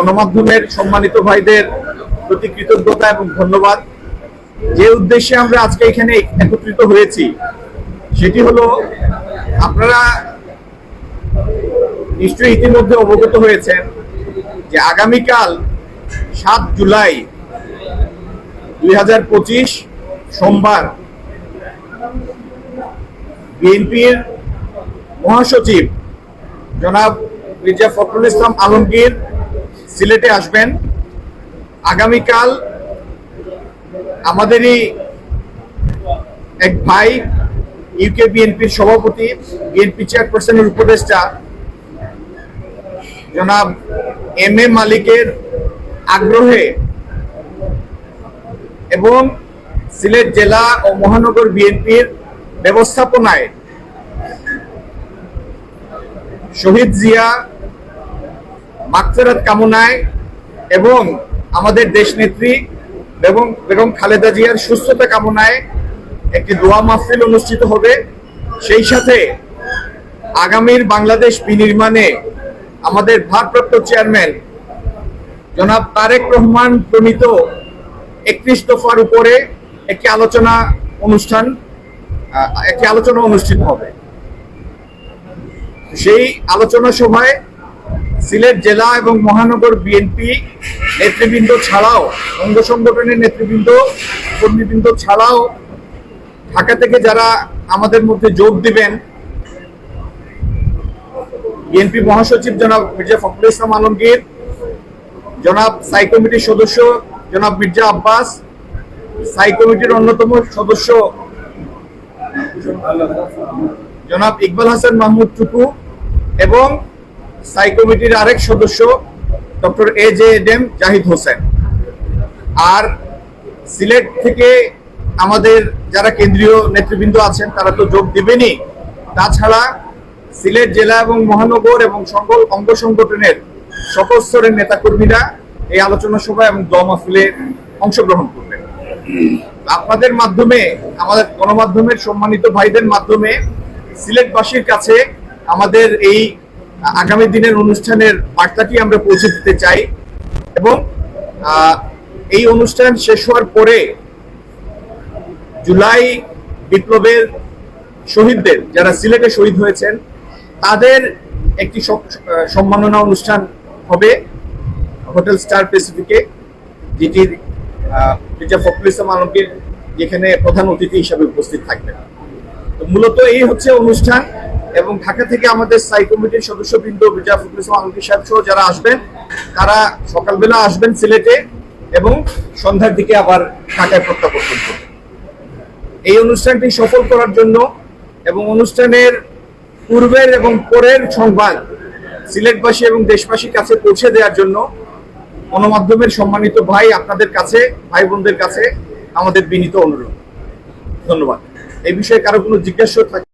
গণমাধ্যমের সম্মানিত ভাইদের প্রতি কৃতজ্ঞতা এবং ধন্যবাদ। যে উদ্দেশ্যে আমরা আজকে এখানে একত্রিত হয়েছি, সেটি হলো, আপনারা নিশ্চয়ই ইতিমধ্যে অবগত হয়েছেন যে আগামীকাল সাত জুলাই দুই হাজার পঁচিশ সোমবার বিএনপির মহাসচিব জনাব মির্জা ফখরুল ইসলাম আলমগীর সিলেটে আসবেন। আগামীকাল আমাদেরই এক ভাই ইউকে বিএনপির সভাপতি বিএনপি চেয়ারপারসনের উপদেষ্টা, জনাব এম এ মালিকের আগ্রহে এবং সিলেট জেলা ও মহানগর বিএনপির ব্যবস্থাপনায় শহীদ জিয়া মাকফেরাত কামনায় এবং আমাদের দেশনেত্রী বেগম বেগম খালেদা জিয়ার সুস্থতা কামনায় একটি দোয়া মাহফিল অনুষ্ঠিত হবে। সেই সাথে আগামীর বাংলাদেশ বিনির্মাণে আমাদের ভারপ্রাপ্ত চেয়ারম্যান জনাব তারেক রহমান প্রণীত একত্রিশ দফার উপরে একটি আলোচনা অনুষ্ঠান একটি আলোচনা অনুষ্ঠিত হবে। সেই আলোচনা সভায় সিলেট জেলা এবং মহানগর বিএনপি নেতৃবৃন্দ ছাড়াও, অঙ্গ সংগঠনের নেতৃবৃন্দ, কর্মীবৃন্দ ছাড়াও ঢাকা থেকে যারা আমাদের মধ্যে যোগ দিবেন, বিএনপি মহাসচিব জনাব মির্জা ফখরুল ইসলাম আলমগীর, জনাব সাই কমিটির সদস্য জনাব মির্জা আব্বাস সাই কমিটির অন্যতম সদস্য জনাব ইকবাল হাসান মাহমুদ টুকু এবং সাই কমিটির আরেক সদস্য, doctor A J Zahid Hossain. আর সিলেট থেকে আমাদের যারা কেন্দ্রীয় নেতৃবৃন্দ আছেন, তারা তো যোগ তাছাড়া সিলেট জেলা এবং মহানগর এবং সকল অঙ্গ সংগঠনের সকল স্তরের নেতাকর্মীরা এই আলোচনা সভা এবং দম মাহফিলে অংশগ্রহণ করবেন আপনাদের মাধ্যমে, আমাদের গণমাধ্যমের সম্মানিত ভাইদের মাধ্যমে সিলেটবাসীর কাছে আমাদের এই আগামী দিনের অনুষ্ঠানের বার্তাটি আমরা পৌঁছে দিতে চাই এবং এই অনুষ্ঠান শেষ হওয়ার পরে জুলাই বিপ্লবের শহীদদের যারা সিলেটে শহীদ হয়েছেন, তাদের একটি সম্মাননা অনুষ্ঠান হবে হোটেল স্টার প্যাসিফিকে, যেটির মির্জা ফখরুল ইসলাম আলমগীর যেখানে প্রধান অতিথি হিসাবে উপস্থিত থাকবেন। মূলত এই হচ্ছে অনুষ্ঠান। এবং ঢাকা থেকে আমাদের সাই কমিটির সদস্যবৃন্দ মির্জা ফখরুল ইসলাম আলমগীর সাহেব সহ যারা আসবেন, তারা সকালবেলা আসবেন সিলেটে এবং সন্ধ্যার দিকে আবার ঢাকায় প্রত্যাবর্তন করবেন। এই অনুষ্ঠানটি সফল করার জন্য এবং অনুষ্ঠানের পূর্বের এবং পরের সংবাদ সিলেটবাসী এবং দেশবাসীর কাছে পৌঁছে দেওয়ার জন্য গণমাধ্যমের সম্মানিত ভাই আপনাদের কাছে, ভাই বোনদের কাছে আমাদের বিনীত অনুরোধ। ধন্যবাদ। এই বিষয়ে কারও কোনো জিজ্ঞাসা থাকে